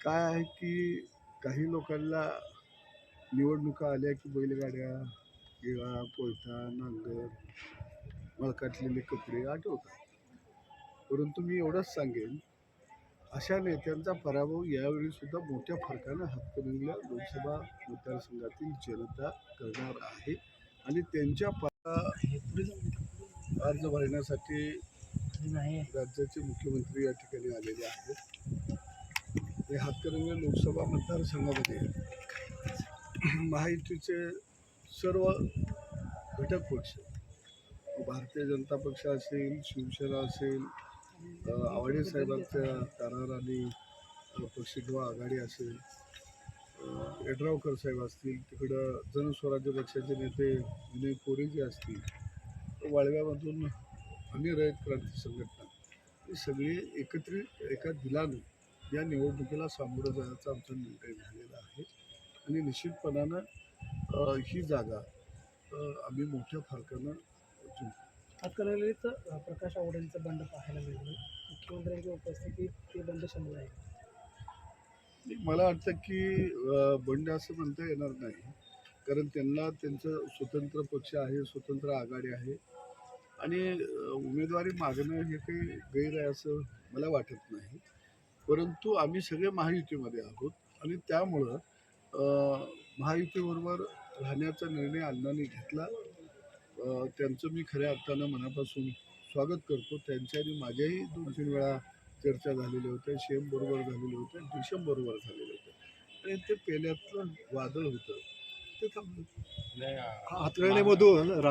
काय आहे की काही लोकांना निवडणुका आल्या की बैलगाड्या किंवा कोयता नांगर मळकाटलेले कपडे आठवतात. परंतु मी एवढंच सांगेन अशा नेत्यांचा पराभव यावेळी सुद्धा मोठ्या फरकानं हातकणंगल्या लोकसभा मतदारसंघातील जनता करणार आहे आणि त्यांच्या अर्ज भरण्यासाठी राज्याचे मुख्यमंत्री या ठिकाणी आलेले आहेत. हे हातकणंगले लोकसभा मतदारसंघामध्ये महायुतीचे सर्व घटक पक्ष भारतीय जनता पक्ष असेल शिवसेना असेल आवाडे साहेबांच्या करार आणि पक्ष किंवा आघाडी असेल अ, यड्रावकर साहेब असतील तिकडं जनस्वराज्य पक्षाचे नेते विनय कोरेजी असतील वाळव्यामधून आणि रयत क्रांती संघटना ही सगळी एकत्रित एका दिलानं या निवडणुकीला सामोरं जाण्याचा आमचा निर्णय झालेला आहे. आणि निश्चितपणानं ही जागा आम्ही मोठ्या फरकानं जिंकू. प्रकाश आंबेडकरांचं बंड पाहायला मिळालं. मुख्यमंत्र्यांच्या उपस्थितीत ते बंड शंभर आहे मला वाटतं की बंड असं म्हणता येणार नाही. कारण त्यांना त्यांचं स्वतंत्र पक्ष आहे स्वतंत्र आघाडी आहे. आणि उमेदवारी मागणं हे काही गैर आहे असं मला वाटत नाही. परंतु आम्ही सगळे महायुतीमध्ये आहोत आणि त्यामुळं महायुतीबरोबर राहण्याचा निर्णय अण्णांनी घेतला. त्यांचं मी खऱ्या अर्थानं मनापासून स्वागत करतो. त्यांच्या आणि माझ्याही दोन तीन वेळा चर्चा झालेल्या होत्या. शेम बरोबर झालेल्या होत्या. डिशम बरोबर झालेल्या होत्या. आणि ते पेल्यातलं वादळ होतं. ते थांबलं हातकणंगलेमधून